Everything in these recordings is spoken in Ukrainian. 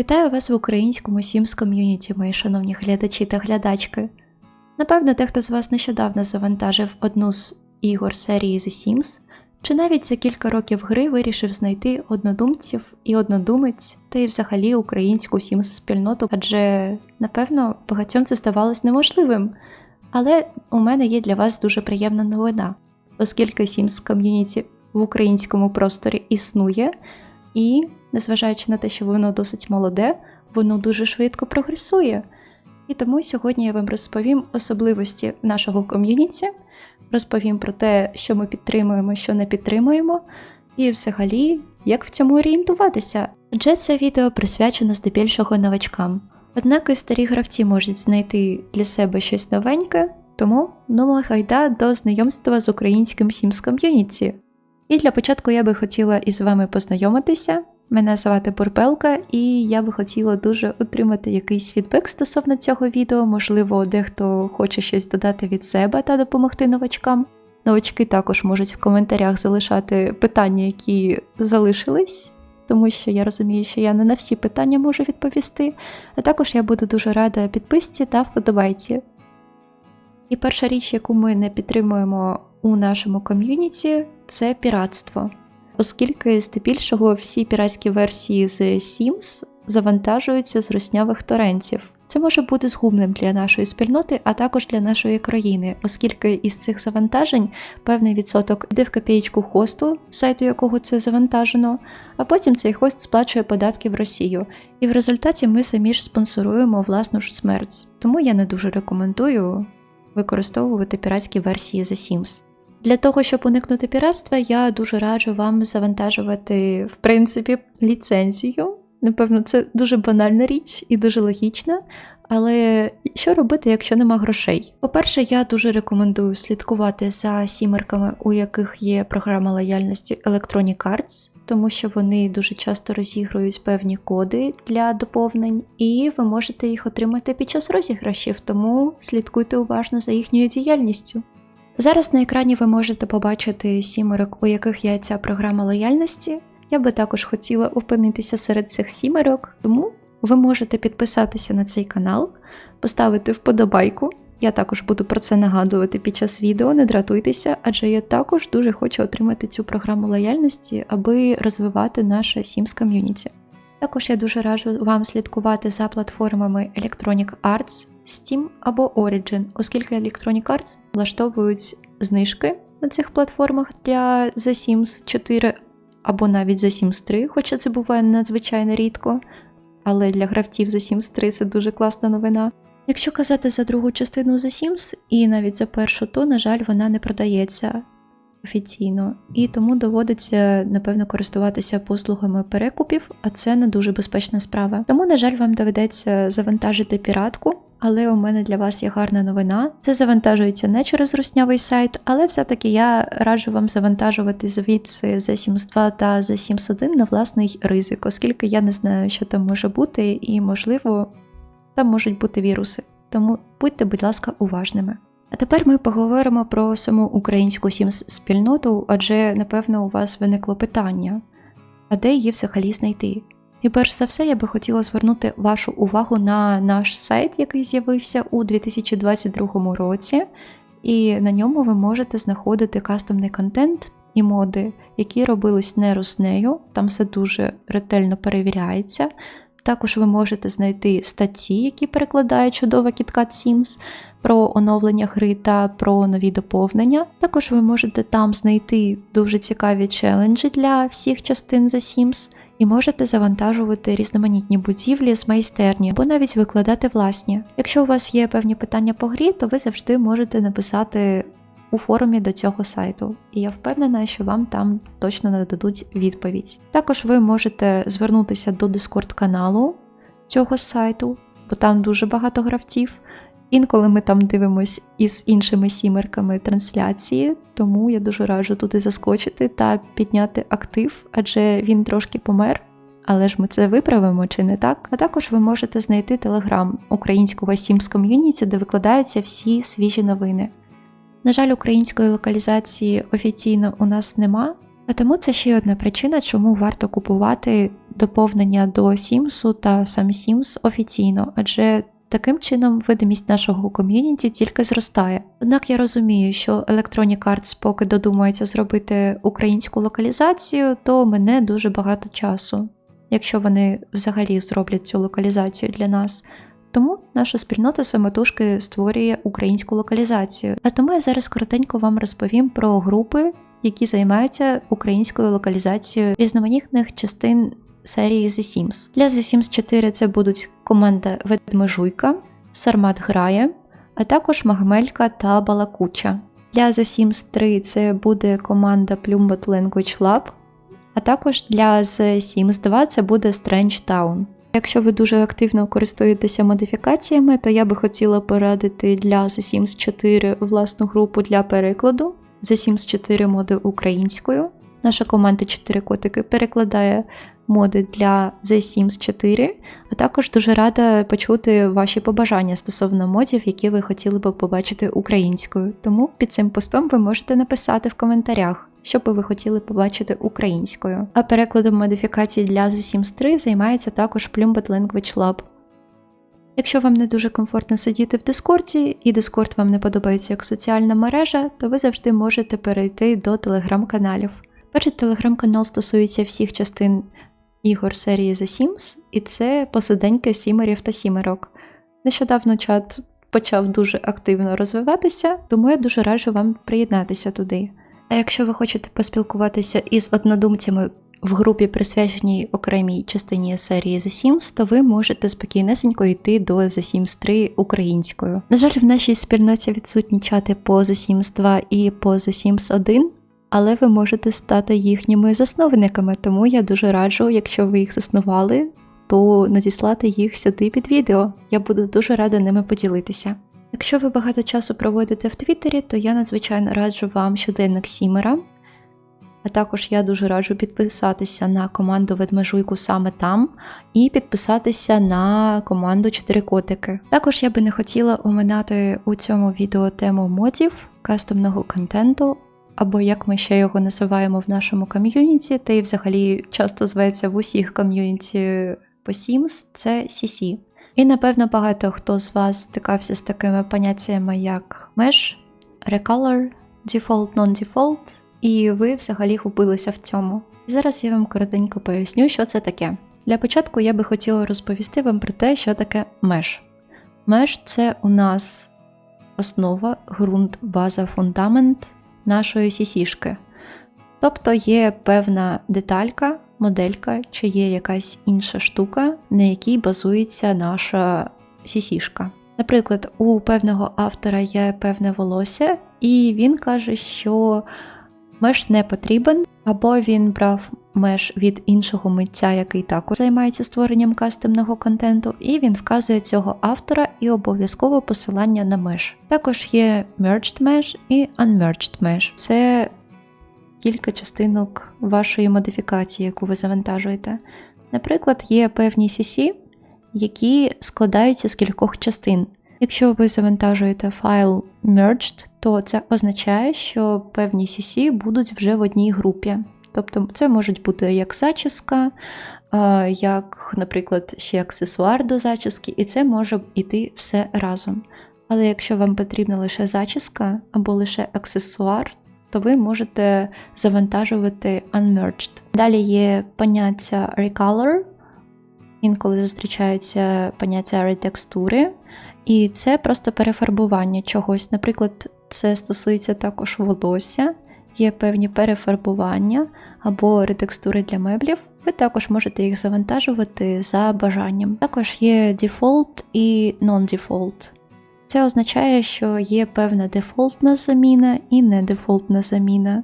Вітаю вас в українському Sims ком'юніті, мої шановні глядачі та глядачки. Напевно, дехто з вас нещодавно завантажив одну з ігор серії The Sims, чи навіть за кілька років гри вирішив знайти однодумців і однодумець, та й взагалі українську Sims спільноту, адже, напевно, багатьом це здавалось неможливим. Але у мене є для вас дуже приємна новина, оскільки Sims ком'юніті в українському просторі існує, і, незважаючи на те, що воно досить молоде, воно дуже швидко прогресує. І тому сьогодні я вам розповім особливості нашого ком'юніті, розповім про те, що ми підтримуємо, що не підтримуємо, і взагалі, як в цьому орієнтуватися. Адже це відео присвячено здебільшого новачкам. Однак і старі гравці можуть знайти для себе щось новеньке, тому ну гайда до знайомства з українським Sims ком'юніті. І для початку я би хотіла із вами познайомитися. Мене звати Бурбелка, і я би хотіла дуже отримати якийсь фідбек стосовно цього відео. Можливо, дехто хоче щось додати від себе та допомогти новачкам. Новачки також можуть в коментарях залишати питання, які залишились, тому що я розумію, що я не на всі питання можу відповісти. А також я буду дуже рада підписці та вподобайці. І перша річ, яку ми не підтримуємо у нашому ком'юніті, це піратство. Оскільки здебільшого всі піратські версії з Sims завантажуються з руснявих торрентів. Це може бути згубним для нашої спільноти, а також для нашої країни, оскільки із цих завантажень певний відсоток йде в копієчку хосту, сайту якого це завантажено, а потім цей хост сплачує податки в Росію. І в результаті ми самі ж спонсоруємо власну ж смерть. Тому я не дуже рекомендую використовувати піратські версії The Sims. Для того, щоб уникнути піратства, я дуже раджу вам завантажувати, в принципі, ліцензію. Напевно, це дуже банальна річ і дуже логічна. Але що робити, якщо нема грошей? По-перше, я дуже рекомендую слідкувати за сімерками, у яких є програма лояльності Electronic Arts, тому що вони дуже часто розігрують певні коди для доповнень, і ви можете їх отримати під час розіграшів, тому слідкуйте уважно за їхньою діяльністю. Зараз на екрані ви можете побачити сімерок, у яких є ця програма лояльності. Я би також хотіла опинитися серед цих сімерок, тому ви можете підписатися на цей канал, поставити вподобайку. Я також буду про це нагадувати під час відео, не дратуйтеся, адже я також дуже хочу отримати цю програму лояльності, аби розвивати наше Sims ком'юніті. Також я дуже раджу вам слідкувати за платформами Electronic Arts, Steam або Origin, оскільки Electronic Arts влаштовують знижки на цих платформах для The Sims 4 або навіть The Sims 3, хоча це буває надзвичайно рідко. Але для гравців The Sims 3 це дуже класна новина. Якщо казати за другу частину The Sims і навіть за першу, то, на жаль, вона не продається офіційно, і тому доводиться, напевно, користуватися послугами перекупів, а це не дуже безпечна справа. Тому, на жаль, вам доведеться завантажити піратку. Але у мене для вас є гарна новина. Це завантажується не через руснявий сайт, але все-таки я раджу вам завантажувати звідси The Sims 2 та The Sims 1 на власний ризик, оскільки я не знаю, що там може бути, і, можливо, там можуть бути віруси. Тому будьте, будь ласка, уважними. А тепер ми поговоримо про саму українську Sims спільноту, адже, напевно, у вас виникло питання: а де її взагалі знайти? І перш за все, я би хотіла звернути вашу увагу на наш сайт, який з'явився у 2022 році, і на ньому ви можете знаходити кастомний контент і моди, які робились не руснею, там все дуже ретельно перевіряється. Також ви можете знайти статті, які перекладає чудова KitKat Sims, про оновлення гри та про нові доповнення. Також ви можете там знайти дуже цікаві челенджі для всіх частин The Sims, і можете завантажувати різноманітні будівлі з майстерні або навіть викладати власні. Якщо у вас є певні питання по грі, то ви завжди можете написати у форумі до цього сайту, і я впевнена, що вам там точно нададуть відповідь. Також ви можете звернутися до Discord каналу цього сайту, бо там дуже багато гравців. Інколи ми там дивимось із іншими сімерками трансляції, тому я дуже раджу туди заскочити та підняти актив, адже він трошки помер. Але ж ми це виправимо чи не так? А також ви можете знайти телеграм українського Sims ком'юніті, де викладаються всі свіжі новини. На жаль, української локалізації офіційно у нас нема, а тому це ще одна причина, чому варто купувати доповнення до Сімсу та сам Сімс офіційно, адже таким чином видимість нашого ком'юніті тільки зростає. Однак я розумію, що Electronic Arts поки додумається зробити українську локалізацію, то мене дуже багато часу, якщо вони взагалі зроблять цю локалізацію для нас. Тому наша спільнота самотужки створює українську локалізацію. А тому я зараз коротенько вам розповім про групи, які займаються українською локалізацією різноманітних частин серії The Sims. Для The Sims 4 це будуть команда Ведмежуйка, Сармат Грає, а також Магмелька та Балакуча. Для The Sims 3 це буде команда Plumbot Language Lab, а також для The Sims 2 це буде Strange Town. Якщо ви дуже активно користуєтеся модифікаціями, то я би хотіла порадити для The Sims 4 власну групу для перекладу. The Sims 4 моди українською. Наша команда 4 котики перекладає моди для The Sims 4, а також дуже рада почути ваші побажання стосовно модів, які ви хотіли би побачити українською. Тому під цим постом ви можете написати в коментарях. Що би ви хотіли побачити українською? А перекладом модифікацій для The Sims 3 займається також Plumbot Language Lab. Якщо вам не дуже комфортно сидіти в Дискорді, і Дискорд вам не подобається як соціальна мережа, то ви завжди можете перейти до телеграм-каналів. Перший телеграм-канал стосується всіх частин ігор серії The Sims, і це посиденьки сімерів та сімерок. Нещодавно чат почав дуже активно розвиватися, тому я дуже раджу вам приєднатися туди. А якщо ви хочете поспілкуватися із однодумцями в групі, присвяченій окремій частині серії The Sims, то ви можете спокійнесенько йти до The Sims 3 українською. На жаль, в нашій спільноті відсутні чати по The Sims 2 і по The Sims 1, але ви можете стати їхніми засновниками, тому я дуже раджу, якщо ви їх заснували, то надіслати їх сюди під відео. Я буду дуже рада ними поділитися. Якщо ви багато часу проводите в Твіттері, то я надзвичайно раджу вам щоденник Сімера. А також я дуже раджу підписатися на команду Ведмежуйку саме там, і підписатися на команду Чотири котики. Також я би не хотіла оминати у цьому відео тему модів, кастомного контенту, або як ми ще його називаємо в нашому ком'юніті, та й взагалі часто зветься в усіх ком'юніті по Sims, це CC. І напевно багато хто з вас стикався з такими поняттями, як Mesh, Recolor, Default, Non-Default, і ви взагалі губилися в цьому. І зараз я вам коротенько поясню, що це таке. Для початку я би хотіла розповісти вам про те, що таке Mesh. Mesh – це у нас основа, ґрунт, база, фундамент нашої сісішки. Тобто є певна деталька, моделька чи є якась інша штука, на якій базується наша сісішка. Наприклад, у певного автора є певне волосся, і він каже, що меш не потрібен, або він брав меш від іншого митця, який також займається створенням кастомного контенту, і він вказує цього автора і обов'язково посилання на меш. Також є merged mesh і unmerged mesh. Це кілька частинок вашої модифікації, яку ви завантажуєте. Наприклад, є певні CC, які складаються з кількох частин. Якщо ви завантажуєте файл merged, то це означає, що певні CC будуть вже в одній групі. Тобто це можуть бути як зачіска, як, наприклад, ще аксесуар до зачіски, і це може йти все разом. Але якщо вам потрібна лише зачіска або лише аксесуар, то ви можете завантажувати unmerged. Далі є поняття recolor, інколи зустрічаються поняття ретекстури, і це просто перефарбування чогось. Наприклад, це стосується також волосся, є певні перефарбування або ретекстури для меблів. Ви також можете їх завантажувати за бажанням. Також є default і non-default. Це означає, що є певна дефолтна заміна і не дефолтна заміна.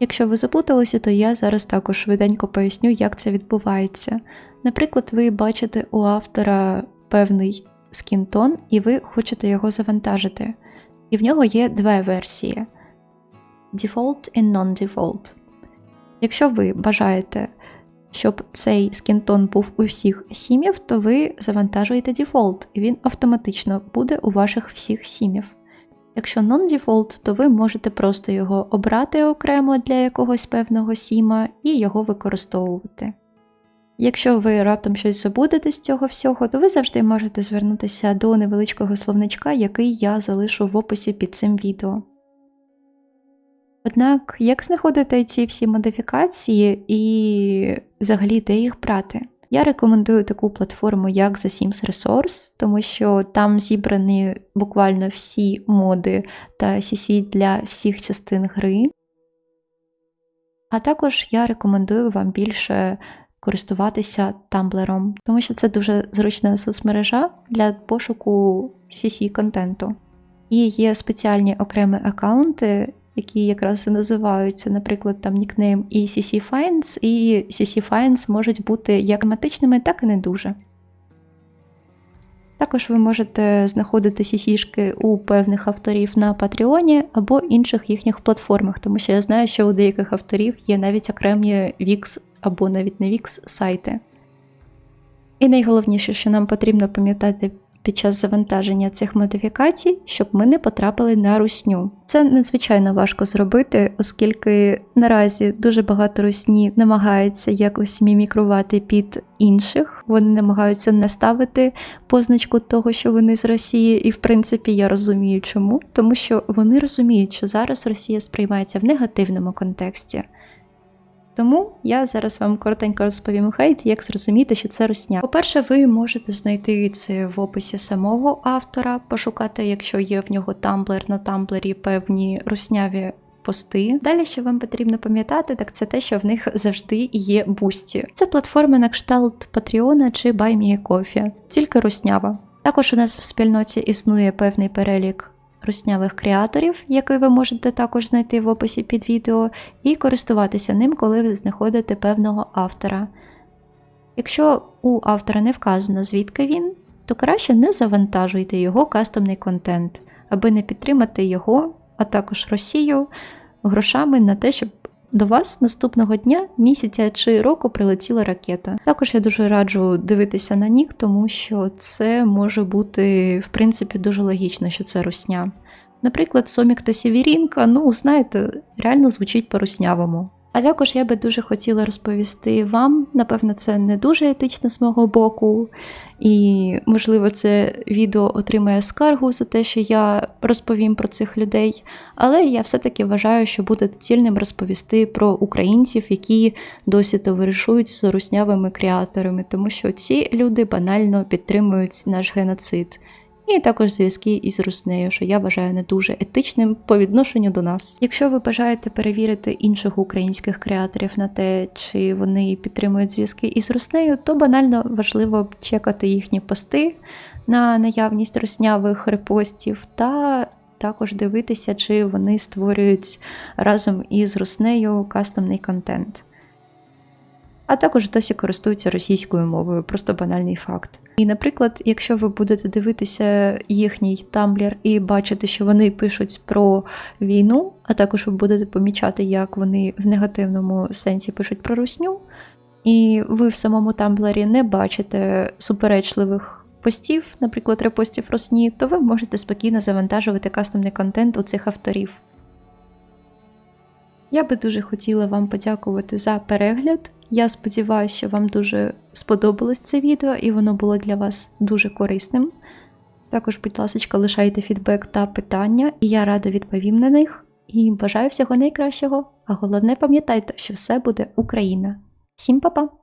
Якщо ви заплуталися, то я зараз також швиденько поясню, як це відбувається. Наприклад, ви бачите у автора певний скінтон, і ви хочете його завантажити. І в нього є дві версії: Default і Non-Default. Якщо ви бажаєте щоб цей скінтон був у всіх сім'їв, то ви завантажуєте дефолт, і він автоматично буде у ваших всіх сім'їв. Якщо non-default, то ви можете просто його обрати окремо для якогось певного сіма і його використовувати. Якщо ви раптом щось забудете з цього всього, то ви завжди можете звернутися до невеличкого словничка, який я залишу в описі під цим відео. Однак, як знаходити ці всі модифікації і взагалі де їх брати? Я рекомендую таку платформу, як The Sims Resource, тому що там зібрані буквально всі моди та CC для всіх частин гри. А також я рекомендую вам більше користуватися Тамблером, тому що це дуже зручна соцмережа для пошуку CC контенту. І є спеціальні окремі аккаунти, які якраз і називаються, наприклад, там нікнейм і CC Finds, і CC Finds можуть бути як тематичними, так і не дуже. Також ви можете знаходити CC-шки у певних авторів на Патреоні або інших їхніх платформах, тому що я знаю, що у деяких авторів є навіть окремі Wix або навіть не Wix сайти. І найголовніше, що нам потрібно пам'ятати під час завантаження цих модифікацій, щоб ми не потрапили на русню. Це надзвичайно важко зробити, оскільки наразі дуже багато русні намагаються якось мімікрувати під інших. Вони намагаються не ставити позначку того, що вони з Росії, і в принципі я розумію, чому, тому що вони розуміють, що зараз Росія сприймається в негативному контексті. Тому я зараз вам коротенько розповім хейт, як зрозуміти, що це русня. По-перше, ви можете знайти це в описі самого автора, пошукати, якщо є в нього тамблер на тамблері певні русняві пости. Далі, що вам потрібно пам'ятати, так це те, що в них завжди є бусті. Це платформи на кшталт Патреона чи BuyMeACoffee, тільки руснява. Також у нас в спільноті існує певний перелік руснявих креаторів, який ви можете також знайти в описі під відео, і користуватися ним, коли ви знаходите певного автора. Якщо у автора не вказано, звідки він, то краще не завантажуйте його кастомний контент, аби не підтримати його, а також Росію грошами на те, щоб до вас наступного дня, місяця чи року прилетіла ракета. Також я дуже раджу дивитися на нік, тому що це може бути в принципі дуже логічно, що це русня. Наприклад, Сомік та Сєвірінка, ну знаєте, реально звучить по-руснявому. Також я би дуже хотіла розповісти вам, напевно, це не дуже етично з мого боку, і, можливо, це відео отримає скаргу за те, що я розповім про цих людей. Але я все-таки вважаю, що буде доцільним розповісти про українців, які досі товаришують з руснявими креаторами, тому що ці люди банально підтримують наш геноцид. І також зв'язки із Руснею, що я вважаю не дуже етичним по відношенню до нас. Якщо ви бажаєте перевірити інших українських креаторів на те, чи вони підтримують зв'язки із Руснею, то банально важливо чекати їхні пости на наявність руснявих репостів та також дивитися, чи вони створюють разом із Руснею кастомний контент. А також досі користуються російською мовою, просто банальний факт. І, наприклад, якщо ви будете дивитися їхній тамблер і бачити, що вони пишуть про війну, а також ви будете помічати, як вони в негативному сенсі пишуть про русню, і ви в самому тамблері не бачите суперечливих постів, наприклад, репостів росні, то ви можете спокійно завантажувати кастомний контент у цих авторів. Я би дуже хотіла вам подякувати за перегляд. Я сподіваюся, що вам дуже сподобалось це відео і воно було для вас дуже корисним. Також, будь ласка, лишайте фідбек та питання, і я рада відповім на них. І бажаю всього найкращого. А головне, пам'ятайте, що все буде Україна. Всім па-па!